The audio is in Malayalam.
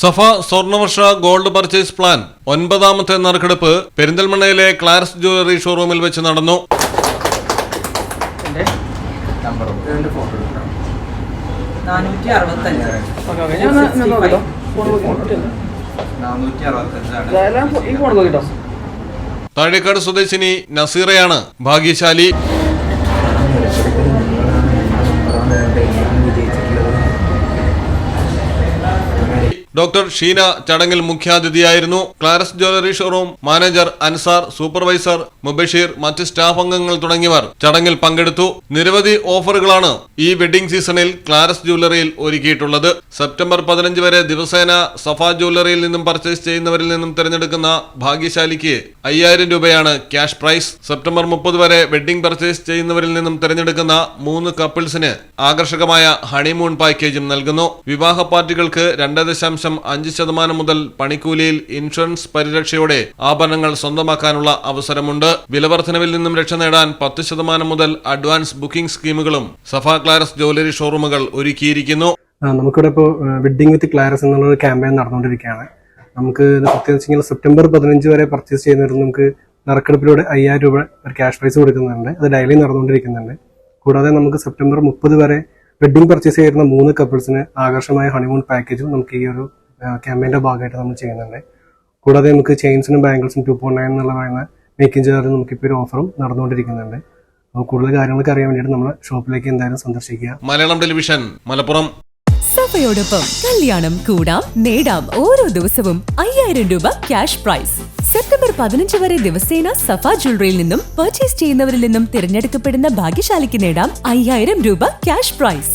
Safa Swarnavarsha gold purchase plan. ഒൻപതാമത്തെ നറുക്കെടുപ്പ് പെരിന്തൽമണ്ണയിലെ ക്ലാരസ് ജ്വല്ലറി ഷോറൂമിൽ വെച്ച് നടന്നു. താഴേക്കാട് സ്വദേശിനി നസീറയാണ് ഫോട്ടോ ഡോക്ടർ ഷീന ചടങ്ങിൽ മുഖ്യാതിഥിയായിരുന്നു. Claras jewellery showroom manager Ansar supervisor Mubasheer മറ്റ് സ്റ്റാഫ് അംഗങ്ങൾ തുടങ്ങിയവർ ചടങ്ങിൽ പങ്കെടുത്തു. നിരവധി ഓഫറുകളാണ് ഈ വെഡിംഗ് സീസണിൽ ക്ലാരസ് ജ്വല്ലറിയിൽ ഒരുക്കിയിട്ടുള്ളത്. സെപ്റ്റംബർ പതിനഞ്ച് വരെ ദിവസേന സഫ ജ്വല്ലറിയിൽ നിന്നും പർച്ചേസ് ചെയ്യുന്നവരിൽ നിന്നും തിരഞ്ഞെടുക്കുന്ന ഭാഗ്യശാലിക്ക് അയ്യായിരം രൂപയാണ് ക്യാഷ് പ്രൈസ്. സെപ്റ്റംബർ മുപ്പത് വരെ വെഡിംഗ് പർച്ചേസ് ചെയ്യുന്നവരിൽ നിന്നും തിരഞ്ഞെടുക്കുന്ന മൂന്ന് കപ്പിൾസിന് ആകർഷകമായ ഹണിമൂൺ പാക്കേജും നൽകുന്നു. വിവാഹ പാർട്ടികൾക്ക് രണ്ട് ദശാംശം അഞ്ച് ശതമാനം മുതൽ പണിക്കൂലിയിൽ ഇൻഷുറൻസ് പരിരക്ഷയോടെ ആഭരണങ്ങൾ സ്വന്തമാക്കാനുള്ള അവസരമുണ്ട്. വിലവർദ്ധനവിൽ നിന്നും രക്ഷ നേടാൻ പത്ത് ശതമാനം മുതൽ അഡ്വാൻസ് ബുക്കിംഗ് സ്കീമുകളും സഫാ ക്ലാരസ് ജ്വല്ലറി ഷോറൂമുകൾ ഒരുക്കിയിരിക്കുന്നു. നമുക്കിവിടെ ഇപ്പോൾ വെഡ്ഡിംഗ് വിത്ത് ക്ലാരസ് എന്നുള്ളൊരു ക്യാമ്പയിൻ നടന്നുകൊണ്ടിരിക്കുകയാണ്. നമുക്ക് പ്രത്യേകിച്ച് സെപ്റ്റംബർ പതിനഞ്ച് വരെ പർച്ചേസ് ചെയ്യുന്നവർക്ക് നമുക്ക് നറുക്കെടുപ്പിലൂടെ അയ്യായിരം രൂപ ഒരു ക്യാഷ് പ്രൈസ് കൊടുക്കുന്നുണ്ട്. അത് ഡെയിലി നടന്നുകൊണ്ടിരിക്കുന്നുണ്ട്. കൂടാതെ നമുക്ക് സെപ്റ്റംബർ മുപ്പത് വരെ വെഡ്ഡിംഗ് പർച്ചേസ് ചെയ്യുന്ന മൂന്ന് കപ്പിൾസിന് ആകർഷമായ ഹണിമൂൺ പാക്കേജും നമുക്ക് ഈ ഒരു ക്യാമ്പയിന്റെ ഭാഗമായിട്ട് നമ്മൾ ചെയ്യുന്നുണ്ട്. കൂടാതെ നമുക്ക് ചെയിൻസിനും ബാംഗിൾസിനും ടു പോയിന്റ് നയൻ എന്നുള്ള പറയുന്ന മേക്കിംഗ് ചാർജ് നമുക്കിപ്പോൾ ഒരു ഓഫറും നടന്നുകൊണ്ടിരിക്കുന്നുണ്ട്. അപ്പോൾ കൂടുതൽ കാര്യങ്ങളൊക്കെ അറിയാൻ വേണ്ടിയിട്ട് നമ്മൾ ഷോപ്പിലേക്ക് എന്തായാലും സന്ദർശിക്കുക. മലയാളം ടെലിവിഷൻ മലപ്പുറം. സഭയോടൊപ്പം കല്യാണം കൂടാം നേടാം ഓരോ ദിവസവും അയ്യായിരം രൂപ ക്യാഷ് പ്രൈസ് സെപ്റ്റംബർ പതിനഞ്ച് വരെ ദിവസേന സഫ ജ്വല്ലറിയിൽ നിന്നും പർച്ചേസ് ചെയ്യുന്നവരിൽ നിന്നും തിരഞ്ഞെടുക്കപ്പെടുന്ന ഭാഗ്യശാലിക്ക് നേടാം അയ്യായിരം രൂപ ക്യാഷ് പ്രൈസ്